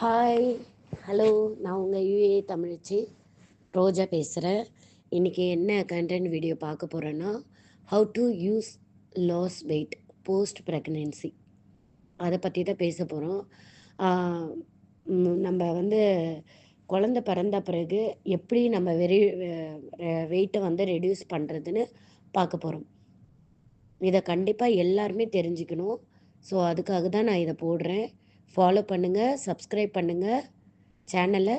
Hi hello நான் உங்கள் UA தமிழ்ச்சி ரோஜா பேசுகிறேன் இன்றைக்கி என்ன கண்டென்ட் வீடியோ பார்க்க போகிறேன்னா how to use loss weight post pregnancy அதை பற்றி தான் பேச போகிறோம் நம்ம வந்து குழந்த பிறந்த பிறகு எப்படி நம்ம வெறி வெயிட்டை வந்து ரெடியூஸ் பண்ணுறதுன்னு பார்க்க போகிறோம் இதை கண்டிப்பாக எல்லாருமே தெரிஞ்சுக்கணும். ஸோ அதுக்காக தான் நான் இதை போடுறேன். ஃபாலோ பண்ணுங்கள் சப்ஸ்கிரைப் பண்ணுங்கள் சேனலை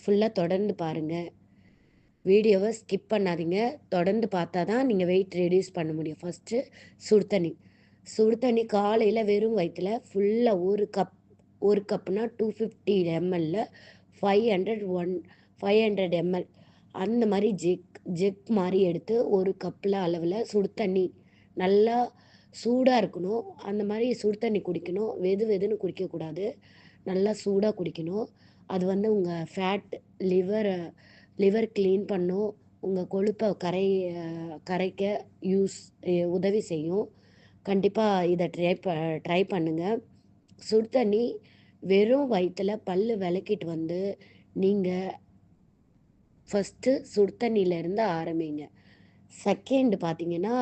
ஃபுல்லாக தொடர்ந்து பாருங்கள் வீடியோவை ஸ்கிப் பண்ணாதீங்க. தொடர்ந்து பார்த்தா தான் நீங்கள் வெயிட் ரெடியூஸ் பண்ண முடியும். ஃபஸ்ட்டு சுடு தண்ணி. சுடு தண்ணி காலையில் வெறும் வயிற்றில் ஃபுல்லாக ஒரு கப் ஒரு கப்னா two fifty எம்எல்ல five hundred one five hundred ml அந்த மாதிரி ஜெக் ஜெக் மாதிரி எடுத்து ஒரு கப்பில் அளவில் சுடு தண்ணி. நல்லா சூடாக இருக்கணும். அந்த மாதிரி சுடு தண்ணி குடிக்கணும். வெது வெதுன்னு குடிக்கக்கூடாது. நல்லா சூடாக குடிக்கணும். அது வந்து உங்கள் ஃபேட் லிவர் லிவர் க்ளீன் பண்ணும். உங்கள் கொழுப்பை கரை கரைக்க யூஸ் உதவி செய்யும். கண்டிப்பாக இதை ட்ரை ப ட்ரை பண்ணுங்கள் சுடு தண்ணி வெறும் வயிற்றில் பல் விளக்கிட்டு வந்து நீங்கள் ஃபஸ்ட்டு சுடு தண்ணியிலேருந்து ஆரம்பிங்க. செகண்ட் பார்த்தீங்கன்னா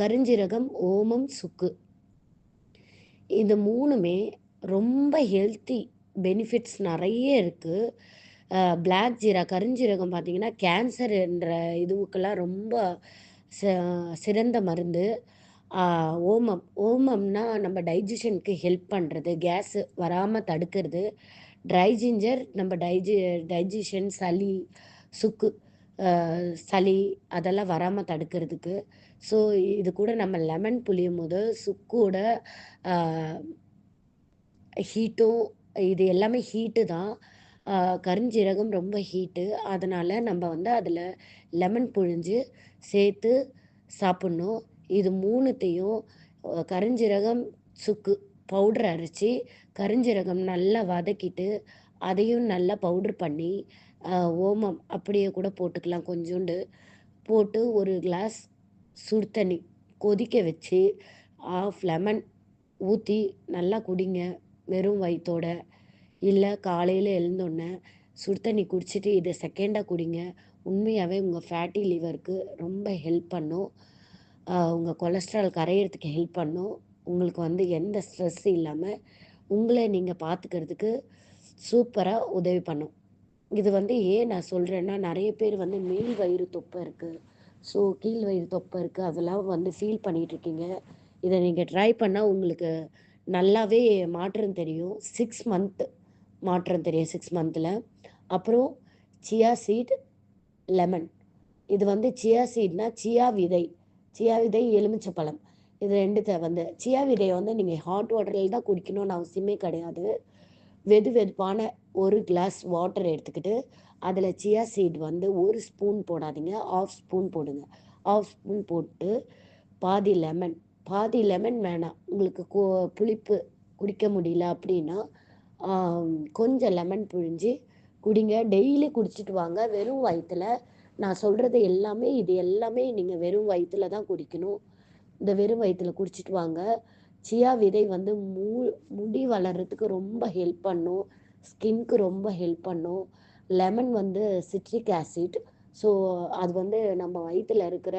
கருஞ்சீரகம் ஓமம் சுக்கு. இது மூணுமே ரொம்ப ஹெல்த்தி பெனிஃபிட்ஸ் நிறைய இருக்குது பிளாக் ஜீரா கருஞ்சீரகம் பார்த்தீங்கன்னா கேன்சர் என்ற இதுவுக்கெல்லாம் ரொம்ப சிறந்த மருந்து. ஓமம் ஓமம்னா நம்ம டைஜஷனுக்கு ஹெல்ப் பண்ணுறது கேஸ் வராமல் தடுக்கிறது. ட்ரை ஜிஞ்சர் நம்ம டைஜி டைஜஷன் சளி சுக்கு சளி அதெல்லாம் வராமல் தடுக்கிறதுக்கு. ஸோ இது கூட நம்ம லெமன் புளியும் போது சுக்கோட ஹீட்டும் இது எல்லாமே ஹீட்டு தான். கருஞ்சீரகம் ரொம்ப ஹீட்டு அதனால் நம்ம வந்து அதில் லெமன் புழிஞ்சு சேர்த்து சாப்பிட்ணும். இது மூணுத்தையும் கருஞ்சீரகம் சுக்கு பவுடர் அரைச்சி கருஞ்சீரகம் நல்லா வதக்கிட்டு அதையும் நல்லா பவுட்ரு பண்ணி ஓமம் அப்படியே கூட போட்டுக்கலாம் கொஞ்சோண்டு. போட்டு ஒரு கிளாஸ் சுடு தண்ணி கொதிக்க வச்சு ஆஃப் லெமன் ஊற்றி நல்லா குடிங்க. வெறும் வயிற்றோட இல்லை காலையில் எழுந்தோடனே சுடு தண்ணி குடிச்சிட்டு இதை செகண்டாக குடிங்க. உண்மையாகவே உங்கள் ஃபேட்டி லிவருக்கு ரொம்ப ஹெல்ப் பண்ணும். உங்கள் கொலஸ்ட்ரால் கரையிறதுக்கு ஹெல்ப் பண்ணும். உங்களுக்கு வந்து எந்த ஸ்ட்ரெஸ் இல்லாமல் உங்களை நீங்கள் பார்த்துக்கிறதுக்கு சூப்பராக உதவி பண்ணும். இது வந்து ஏன் நான் சொல்கிறேன்னா நிறைய பேர் வந்து மேல் வயிறு தொப்பை இருக்குது ஸோ கீழ் வயிறு தொப்பை இருக்குது அதெல்லாம் வந்து ஃபீல் பண்ணிகிட்ருக்கீங்க இதை நீங்கள் ட்ரை பண்ணால் உங்களுக்கு நல்லாவே மாற்றம் தெரியும். சிக்ஸ் மந்த் மாற்றம் தெரியும் சிக்ஸ் மந்தில் அப்புறம் சியா சீட் லெமன் இது வந்து சியா சீட்னா சியா விதை. சியா விதை எலுமிச்சை பழம். இது ரெண்டுத்தை வந்து சியா விதையை வந்து நீங்கள் ஹாட் வாட்டரில் தான் குடிக்கணும்னு அவசியமே கிடையாது. வெது வெதுப்பான ஒரு கிளாஸ் வாட்டர் எடுத்துக்கிட்டு அதில் சியா சீட் வந்து ஒரு ஸ்பூன் போடாதீங்க. ஆஃப் ஸ்பூன் போடுங்க. ஆஃப் ஸ்பூன் போட்டு பாதி லெமன் பாதி லெமன் வேணாம். உங்களுக்கு கோ புளிப்பு குடிக்க முடியல அப்படின்னா கொஞ்சம் லெமன் புழிஞ்சு குடிங்க. டெய்லி குடிச்சிட்டு வாங்க. வெறும் வயிற்றில் நான் சொல்கிறது எல்லாமே இது எல்லாமே நீங்கள் வெறும் வயிற்றில் தான் குடிக்கணும். இந்த வெறும் வயிற்றில் குடிச்சிட்டு வாங்க. சியா விதை வந்து மூ முடி வளர்கிறதுக்கு ரொம்ப ஹெல்ப் பண்ணும். ஸ்கின்க்கு ரொம்ப ஹெல்ப் பண்ணும். லெமன் வந்து சிட்ரிக் ஆசிட் ஸோ அது வந்து நம்ம வயிற்றில் இருக்கிற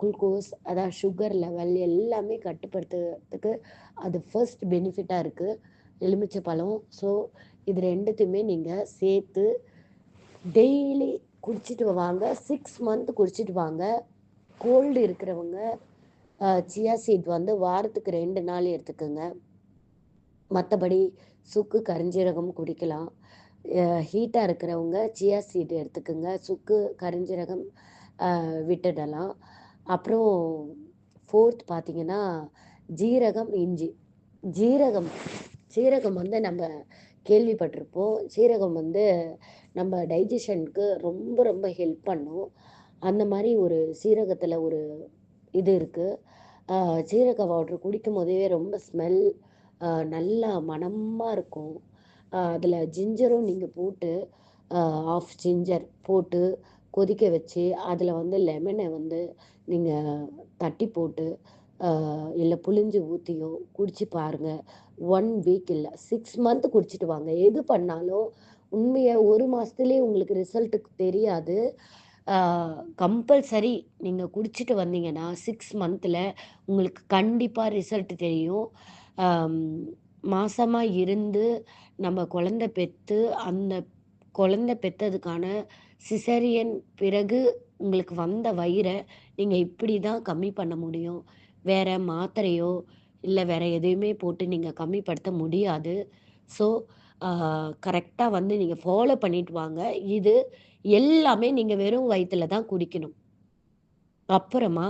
குளுக்கோஸ் அதான் சுகர் லெவல் எல்லாமே கட்டுப்படுத்துறதுக்கு அது ஃபர்ஸ்ட் பெனிஃபிட்டாக இருக்குது எலுமிச்சை பழம் ஸோ இது ரெண்டுத்தையுமே நீங்கள் சேர்த்து டெய்லி குடிச்சிட்டு வாங்க. சிக்ஸ் மந்த் குடிச்சிட்டு வாங்க. கோல்டு இருக்கிறவங்க சியா சீட் வந்து வாரத்துக்கு ரெண்டு நாள் எடுத்துக்கோங்க. மற்றபடி சுக்கு கரிஞ்சீரகம் குடிக்கலாம். ஹீட்டாக இருக்கிறவங்க சியா சீட் எடுத்துக்கோங்க. சுக்கு கரிஞ்சீரகம் விட்டுடலாம். அப்புறம் ஃபோர்த் பார்த்திங்கன்னா ஜீரகம் இஞ்சி. ஜீரகம் சீரகம் வந்து நம்ம கேள்விப்பட்டிருப்போம். சீரகம் வந்து நம்ம டைஜஷனுக்கு ரொம்ப ரொம்ப ஹெல்ப் பண்ணும். அந்த மாதிரி ஒரு சீரகத்தில் ஒரு இது இருக்குது சீரக பவுட்ரு குடிக்கும் போதே ரொம்ப ஸ்மெல் நல்லா மணமாக இருக்கும். அதில் ஜிஞ்சரும் நீங்கள் போட்டு ஆஃப் ஜிஞ்சர் போட்டு கொதிக்க வச்சு அதில் வந்து லெமனை வந்து நீங்கள் தட்டி போட்டு இல்லை புழிஞ்சு ஊற்றியோ குடிச்சு பாருங்கள் ஒன் வீக் இல்லை சிக்ஸ் மந்த் குடிச்சிட்டு வாங்க. எது பண்ணாலும் உண்மையை ஒரு மாதத்துலேயே உங்களுக்கு ரிசல்ட்டுக்கு தெரியாது. கம்பல்சரி நீங்கள் குடிச்சிட்டு வந்தீங்கன்னா சிக்ஸ் மந்தில் உங்களுக்கு கண்டிப்பாக ரிசல்ட் தெரியும். மாசமாக இருந்து நம்ம குழந்த பெற்று அந்த குழந்த பெற்றதுக்கான சிசரியன் பிறகு உங்களுக்கு வந்த வயிறை நீங்கள் இப்படி தான் கம்மி பண்ண முடியும். வேற மாத்திரையோ இல்லை வேறு எதையுமே போட்டு நீங்கள் கம்மிப்படுத்த முடியாது. ஸோ கரெக்டாக வந்து நீங்கள் ஃபாலோ பண்ணிட்டு வாங்க. இது எல்லாமே நீங்கள் வெறும் வயிற்றுல தான் குடிக்கணும். அப்புறமா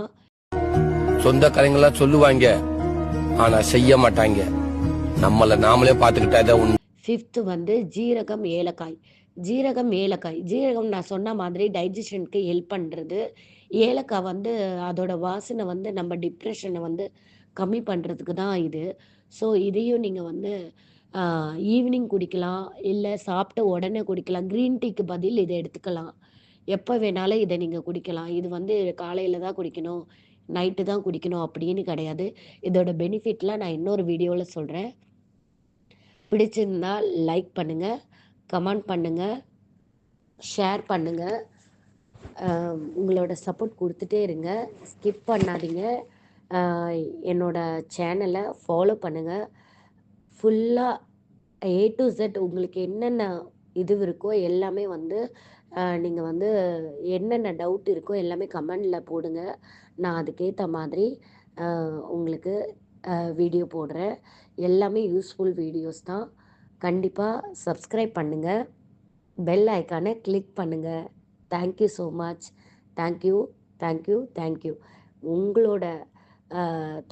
சொந்தக்காரங்களாம் சொல்லுவாங்க ஆனா செய்ய மாட்டாங்க. நம்மள நாமளே பாத்துக்கிட்டா தான் உண்மை. ஃபிஃப்த்து வந்து ஜீரகம் ஏலக்காய். ஜீரகம் ஏலக்காய். ஜீரகம் நான் சொன்ன மாதிரி டைஜஷனுக்கு ஹெல்ப் பண்ணுறது ஏலக்காய் வந்து அதோட வாசனை வந்து நம்ம டிப்ரெஷனை வந்து கம்மி பண்ணுறதுக்கு தான் இது. ஸோ இதையும் நீங்கள் வந்து ஈவினிங் குடிக்கலாம் இல்லை சாப்பிட்ட உடனே குடிக்கலாம். க்ரீன் டீக்கு பதில் இதை எடுத்துக்கலாம். எப்போ வேணாலும் இதை நீங்கள் குடிக்கலாம். இது வந்து காலையில் தான் குடிக்கணும் நைட்டு தான் குடிக்கணும் அப்படின்னு கிடையாது. இதோட பெனிஃபிட்லாம் நான் இன்னொரு வீடியோவில் சொல்கிறேன் பிடிச்சிருந்தா லைக் பண்ணுங்கள் கமெண்ட் பண்ணுங்கள் ஷேர் பண்ணுங்கள் உங்களோட சப்போர்ட் கொடுத்துட்டே இருங்க. ஸ்கிப் பண்ணாதீங்க. என்னோட சேனலை ஃபாலோ பண்ணுங்கள் ஃபுல்லாக ஏ டு செட் உங்களுக்கு என்னென்ன இது இருக்கோ எல்லாமே வந்து நீங்கள் வந்து என்னென்ன டவுட் இருக்கோ எல்லாமே கமெண்டில் போடுங்க. நான் அதுக்கேற்ற மாதிரி உங்களுக்கு வீடியோ போடுறேன். எல்லாமே யூஸ்ஃபுல் வீடியோஸ் தான். கண்டிப்பாக சப்ஸ்கிரைப் பண்ணுங்கள் பெல் ஐக்கானை கிளிக் பண்ணுங்கள் thank you so much thank you thank you thank you உங்களோட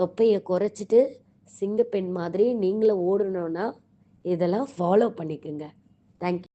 தொப்பையை குறைச்சிட்டு சிங்கப்பெண் மாதிரி நீங்களும் ஓடணுன்னா இதெல்லாம் ஃபாலோ பண்ணிக்கோங்க. தேங்க்யூ